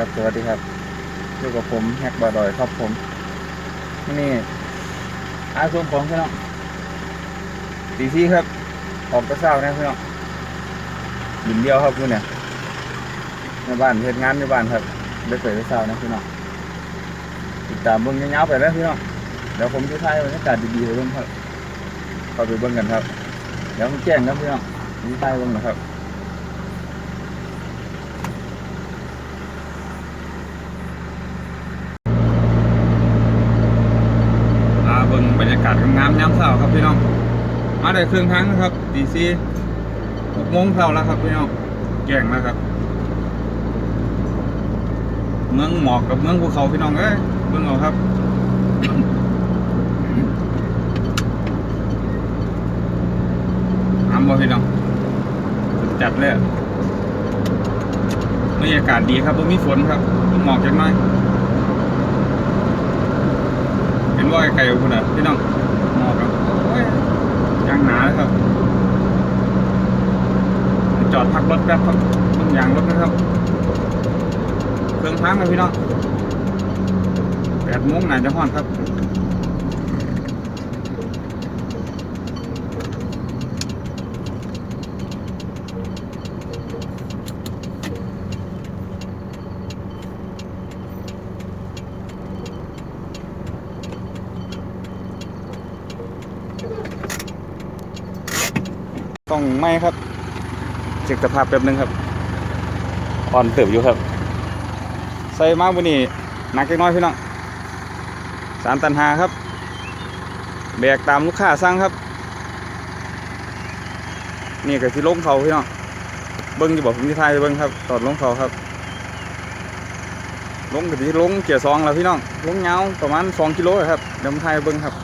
ครับ สวัสดีครับอยู่กับผมแฮกบาดอยครับผม นี่อาส่งของพี่น้องตีซี่ครับ ออกกระเช้านะพี่น้องบินเดียวครับคุณเนี่ยในบ้านเฮ็ดงานในบ้านครับได้เปิดกระเช้านะพี่น้องติดตามเบิ่งยาๆไปแล้วพี่น้องเดี๋ยวผมจะถ่ายบรรยากาศดีๆให้เบิ่งครับเข้าไปเบิ่งกันครับ เดี๋ยวผมแจ้งครับพี่น้องนี่ถ่ายเบิ่งนะครับ อาเบิ่งบรรยากาศงามๆยามเช้าครับพี่น้อง มาได้ครึ่องทางนะครับดีซีหกโมงเช้าแล้วครับพี่น้องแก่งแล้วครับ เมืองหมอกกับเมืองภูเขาพี่น้องเอ้ยเบิ่งเอาครับน้ำบ่พี่น้องจัดเลยบรรยากาศดีครับบ่มีฝนครับหมอกจังน้อยเห็นว่าไกลๆคุณอะพี่น้องหมอกครับโอ้ยยาง หนาเลยครับ จอดพักรถแป๊บครับต้นยางรถนะครับเครื่องพังนะพี่น้องแปดโมงน่าจะห้อนครับ ต้องไม่ครับ เช็คสภาพแป๊บนึงครับอ่อนเติบอยู่ครับ ใส่มาวันนี้หนักเล็กน้อยพี่น้องสามตันหาครับ แบกตามลูกค้าสั่งครับ นี่ก็ที่ลงเขาพี่น้องเบิ้งจะบอกผมที่ไทยเบิ้งครับตอดลงเขาครับลงก็ที่ลงเกียร์ซองแล้วพี่น้องลงเงาประมาณสองกิโลครับเดี๋ยวผมไทยเบิ้งครับ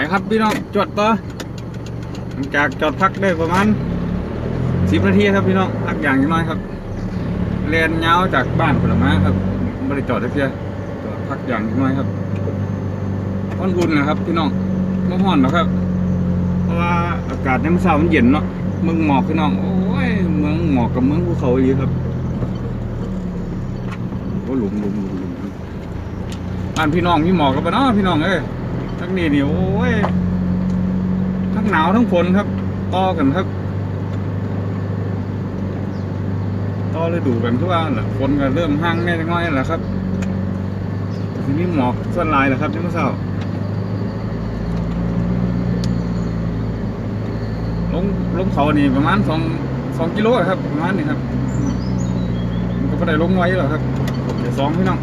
ไปครับพี่น้องจอดต่อหลังจากจอดพักได้ประมาณสิบนาทีครับพี่น้องพักอย่างน้อยครับเรียนยาจากบ้านผลไม้ครับไม่ได้จอดได้เพียจอดพักอย่างน้อยครับร้อนอุ่นนะครับ พี่น้องไม่ร้อนหรอกครับ เพราะว่าอากาศในมันเช้ามันเย็นเนาะเมืองหมอกพี่น้องโอ้ยเมืองหมอกกับเมืองภูเขาอีกครับโอ้หลุมหลุมหลุมหลุมบ้านพี่น้องมีหมอกกับปะเนาะพี่น้องเอ้ย นี้นี่โอ้ยทั้งหนาวทั้งฝนครับต่อกันครับต่อฤดูกันทุกว่าแหละฝนก็เริ่มห้างแน่น้อยแล้วครับทีนี้หมอกส่วนลายแหละครับที่เมื่อเช้าลงลงเขานี่ประมาณสองสองกิโลครับประมาณนี้ครับมันก็ไม่ได้ลงไว้หรอกครับเดี๋ยวสองพี่น้อง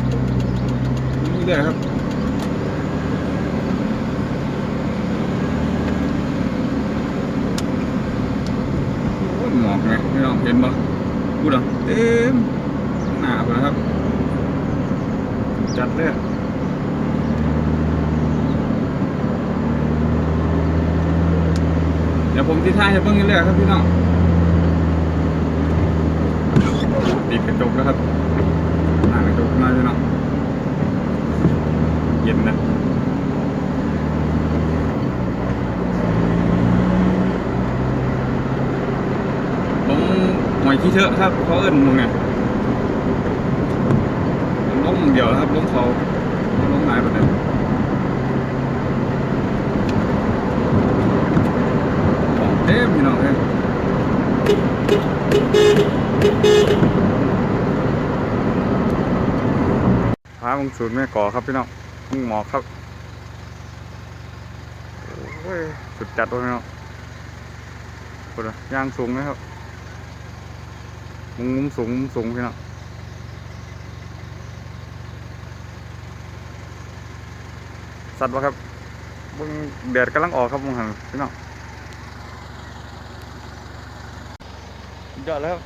นี่เรื่อยครับ โอ้ยหมอกไงพี่น้องเห็นบ่พูดอะเต็มหนาไปแล้วครับ จัดเลยเดี๋ยวผมที่ท่ายจะเพิ่งเรื่อยๆครับพี่น้องติดกระจกแล้วครับหน้ากระจกหน้าพี่น้องเย็นนะ ลง หอยขี้เถอะครับเขาเอิ้นมึงเนี่ยลงเดียวครับลงเขาลงหายไปเด็นของเต็มพี่น้องเอ้ยพามงสูตรแม่ก่อครับพี่น้องมึงหมอกครับสุดจัดเลยพี่น้องคนละย่างสูงนะครับ มุมมุมสูงมุมสูงพี่น้องสัตว์วะครับบึงแดดกำลังออกครับมึงหันพี่น้องสุดยอดแล้วครับ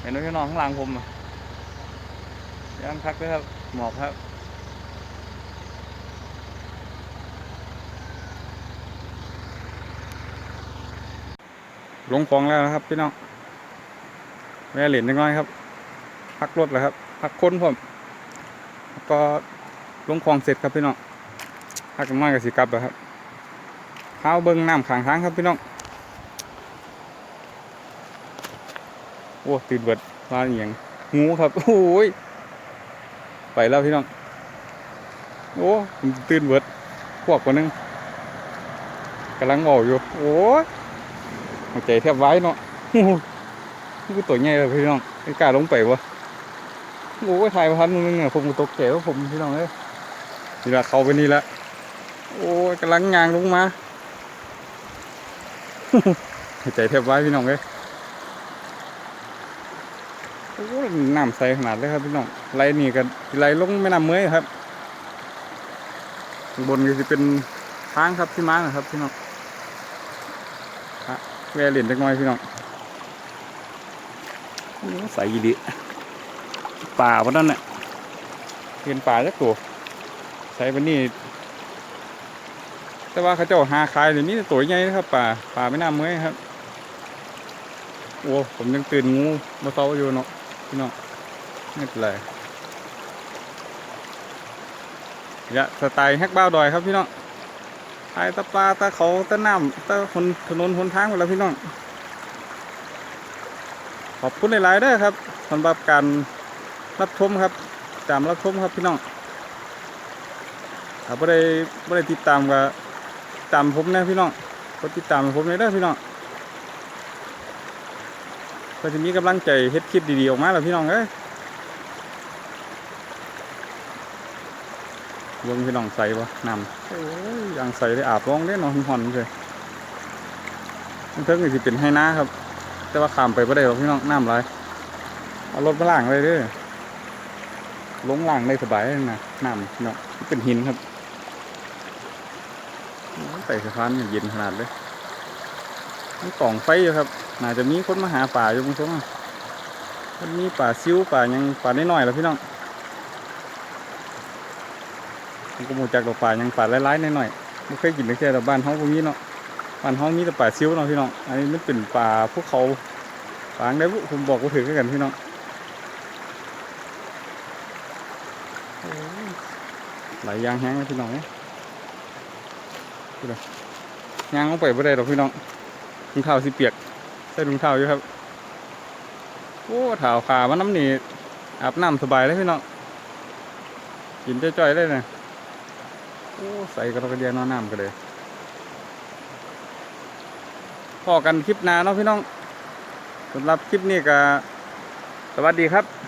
เห็นไหมพี่น้องข้างหลังผมย่างพักด้วยครับหมอกครับ ลงของแล้วนะครับ พี่น้องแวะเหรียญน้อยครับ พักรถแล้วครับ พักค้นผมก็ลงของเสร็จครับพี่น้องพักกันมากับสิกลับแล้วครับข้าเบิ้งน้ำขางทางครับพี่น้องโอ้ตื่นเบิดมาอหย่างงูครับโอ้ยไปแล้วพี่น้องโอ้ตื่นเบิดพวกกวนึงกำลังออกอยู่โอ้ย หัวใจแทบไว้เนาะโอ้โหนี่คือตัวใหญ่เลยพี่น้องไม่กล้าลงไปวะโอ้ยถ่ายพันนึงเนี่ยผมก็ตกใจว่าผมพี่น้องเอ้ยนี่ละเข้าไปนี่ละโอ้ยกำลังยางลงมาหัวใจแทบไว้พี่น้องเอ้ยโอ้ยน้ำใสขนาดเลยครับพี่น้องไหลนี่กันไหลลงแม่น้ำเมยครับ บนก็จะเป็นทางครับที่มานะครับพี่น้อง แวะเล่นเล็กน้อยพี่น้องโอ้ใส่ยีดีป่าวันนั้นเนี่ยเป็นป่าจักตัวใส่วันนี้ แต่ว่าเขาเจ้าหาขายเดี๋ยวนี้ตัวใหญ่นะครับป่าป่าไม่น่าเมื่อยครับ โอ้ผมยังตื่นงูมาเซาอยู่เนาะพี่น้องไม่เป็นไรยะสไตล์แฮกบ้าวดอยครับพี่น้อง ถ่ายตะปลาตะเขาตะน้ำตะคนถนนหนทางหมดแล้วพี่น้อง ขอบคุณหลายๆด้อครับสำหรับการรับชมครับจามรับชมครับพี่น้องถ้าไม่ได้ไม่ได้ติดตามก็ตามผมนะพี่น้องกดติดตามผมเลยด้พี่น้องก็จะมีกำลังใจเฮ็ดคลิปดีๆออกมาแล้วพี่น้องเอ้ย เบิ่งพี่น้องใส่ปะน้ำโอ้ยยังใส่ได้อาบร้องได้นอนหอนเลยมันเพิ่งจะเป็นให้น้าครับ แต่ว่าขามไปไม่ได้หรอกพี่น้องน้ำไหลเอารถมาล่างเลยด้อลงล่างได้สบายเลยนะน้ำพี่น้องเป็นหินครับโอ้ยไปสะพานเย็นขนาดเลยมันกล่องไฟอยู่ครับ น่าจะมีคนมาหาป่าอยู่บางช่วงมันมีป่าซิวป่ายังป่าน้อยๆแล้วพี่น้อง ผมก็มูจากดอกป่ายังป่าหลายๆน้อยๆไม่เคยกินเลยแค่แต่บ้านเฮาพวกนี้เนาะบ้านเฮามีแต่ป่าซิ้วเนาะพี่น้องอันนี้มันเป็นป่าภูเขาป่าอังได้บุผมบอกว่าถือกันพี่น้องหลายยางแห้งพี่น้องเนี่ยดูเลยยางลงไปไม่ได้หรอกพี่น้องถุงเท้าสิเปียกใส่ถุงเท้าอยู่ครับโอ้เท้าขามันน้ำหนีอาบน้ำสบายเลยพี่น้องกินจ้อยๆเลย โอ้ใส่กระเดียนอนน้ำกันเลยพอกันคลิปหน้าเนาะพี่น้องสำหรับคลิปนี้ก็สวัสดีครับ